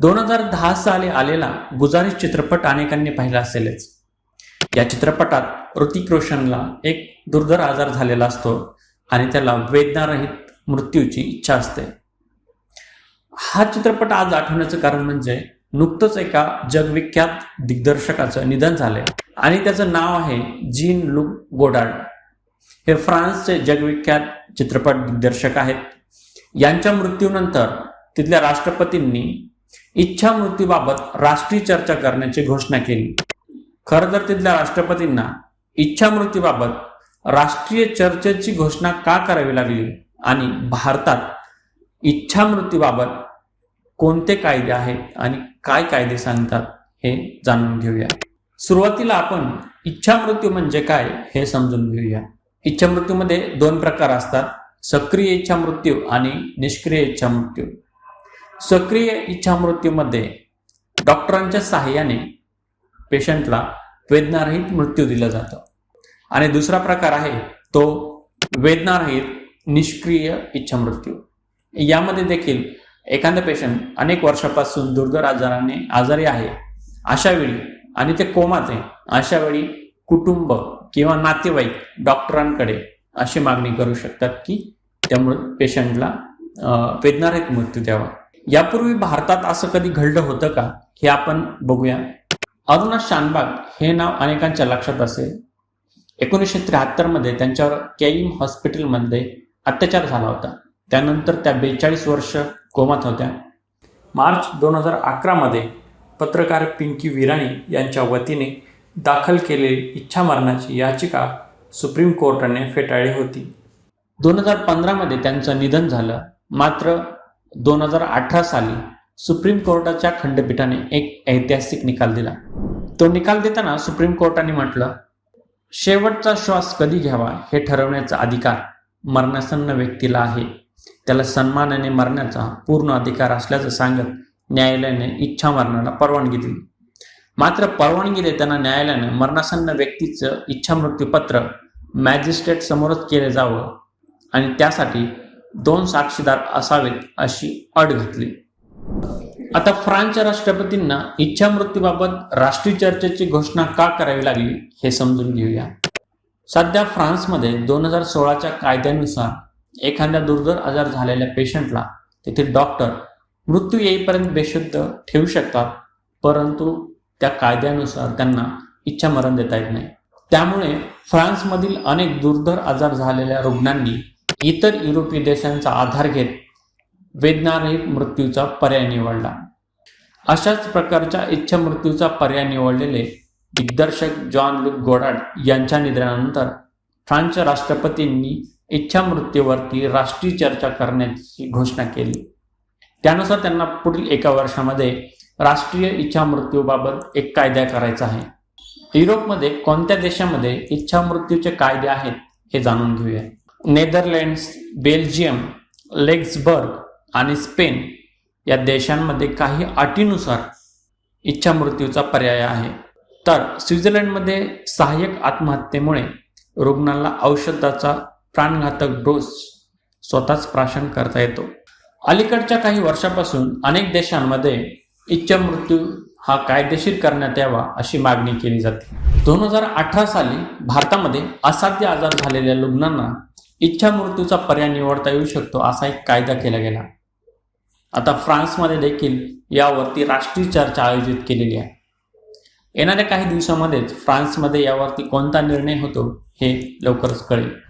दोन हजार दहा साली आलेला गुजारिश चित्रपट अनेकांनी पाहिला असेलच. या चित्रपटात ऋतिक रोशनला एक दुर्धर आजार झालेला असतो आणि त्याला वेदनारहित मृत्यूची इच्छा असते. हा चित्रपट आज आठवण्याचं कारण म्हणजे नुकतंच एका जगविख्यात दिग्दर्शकाचं निधन झालंय आणि त्याचं नाव आहे जीन लुक गोडार्ड. हे फ्रान्सचे जगविख्यात चित्रपट दिग्दर्शक आहेत. यांच्या मृत्यूनंतर तिथल्या राष्ट्रपतींनी इच्छा मृत्यूबाबत राष्ट्रीय चर्चा करण्याची घोषणा केली. खरं तर तिथल्या राष्ट्रपतींना इच्छा मृत्यूबाबत राष्ट्रीय चर्चेची घोषणा का करावी लागली? आणि भारतात इच्छा मृत्यूबाबत कोणते कायदे आहेत आणि काय कायदे सांगतात हे जाणून घेऊया. सुरुवातीला आपण इच्छा मृत्यू म्हणजे काय हे समजून घेऊया. इच्छा मृत्यूमध्ये दोन प्रकार असतात. सक्रिय इच्छा मृत्यू आणि निष्क्रिय इच्छा मृत्यू सक्रिय इच्छा मृत्यूमध्ये डॉक्टरांच्या सहाय्याने पेशंटला वेदनारहित मृत्यू दिला जातो. आणि दुसरा प्रकार आहे तो वेदनारहित निष्क्रिय इच्छामृत्यू. यामध्ये देखील एखादा पेशंट अनेक वर्षापासून दुर्धर आजाराने आजारी आहे. अशा वेळी आणि ते कोमात आहे. अशा वेळी कुटुंब किंवा नातेवाईक डॉक्टरांकडे अशी मागणी करू शकतात की त्यामुळे पेशंटला वेदनारहित मृत्यू द्यावा. यापूर्वी भारतात असं कधी घडलं होतं का? हे आपण बघूया. अरुणा शानबाग हे नाव अनेकांच्या लक्षात असेल. एकोणीसशे त्र्याहत्तरमध्ये त्यांच्यावर केईम हॉस्पिटलमध्ये अत्याचार झाला होता. त्यानंतर त्या बेचाळीस वर्ष कोमात होत्या. मार्च दोन हजार अकरामध्ये पत्रकार पिंकी विराणी यांच्या वतीने दाखल केलेली इच्छा मरणाची याचिका सुप्रीम कोर्टाने फेटाळली होती. दोन हजार पंधरामध्ये त्यांचं निधन झालं. मात्र दोन हजार अठरा साली सुप्रीम कोर्टाच्या खंडपीठाने एक ऐतिहासिक निकाल दिला. तो निकाल देताना सुप्रीम कोर्टाने म्हटलं शेवटचा श्वास कधी घ्यावा हे ठरवण्याचा अधिकार मरणासन्न व्यक्तीला आहे. त्याला सन्मानाने मरण्याचा पूर्ण अधिकार असल्याचं सांगत न्यायालयाने इच्छा मरणाला परवानगी दिली. मात्र परवानगी देताना न्यायालयाने मरणासन्न व्यक्तीचं इच्छा मृत्यूपत्र मॅजिस्ट्रेट समोरच केले जावं आणि त्यासाठी दोन साक्षीदार असावेत अशी अट घातली. आता फ्रान्सच्या राष्ट्रपतींना इच्छा मृत्यूबाबत राष्ट्रीय चर्चेची घोषणा का करावी लागली हे समजून घेऊया. सध्या फ्रान्समध्ये दोन हजार सोळाच्या कायद्यानुसार एखाद्या दुर्धर आजार झालेल्या पेशंटला तेथील डॉक्टर मृत्यू येईपर्यंत बेशुद्ध ठेवू शकतात परंतु त्या कायद्यानुसार त्यांना इच्छा मरण देता येत नाही. त्यामुळे फ्रान्समधील अनेक दुर्धर आजार झालेल्या रुग्णांनी इतर युरोपीय देशांचा आधार घेत वेदनारहित मृत्यूचा पर्याय निवडला. अशाच प्रकारच्या इच्छा मृत्यूचा पर्याय निवडलेले दिग्दर्शक जॉन लुक गोडाड यांच्या निधनानंतर फ्रान्सच्या राष्ट्रपतींनी इच्छा मृत्यूवरती राष्ट्रीय चर्चा करण्याची घोषणा केली. त्यानुसार त्यांना पुढील एका वर्षामध्ये राष्ट्रीय इच्छा मृत्यूबाबत एक कायदा करायचा आहे. युरोपमध्ये कोणत्या देशामध्ये इच्छा मृत्यूचे कायदे आहेत हे जाणून घेऊया. नेदरलँड्स बेल्जियम लेग्सबर्ग आणि स्पेन या देशांमध्ये काही अटीनुसार इच्छामृत्यूचा पर्याय आहे. तर स्वित्झर्लंडमध्ये सहाय्यक आत्महत्येमुळे रुग्णाला औषधाचा प्राणघातक डोस स्वतःच प्राशन करता येतो. अलीकडच्या काही वर्षापासून अनेक देशांमध्ये इच्छामृत्यू हा कायदेशीर करण्यात यावा अशी मागणी केली जाते. दोन हजार अठरा साली भारतामध्ये असाध्य आजार झालेल्या रुग्णांना इच्छा मृत्यूचा पर्याय निवडता येऊ शकतो असा एक कायदा केला गेला. आता फ्रान्समध्ये देखील यावरती राष्ट्रीय चर्चा आयोजित केलेली आहे. येणाऱ्या काही दिवसामध्येच फ्रान्समध्ये यावरती कोणता निर्णय होतो हे लवकरच कळेल.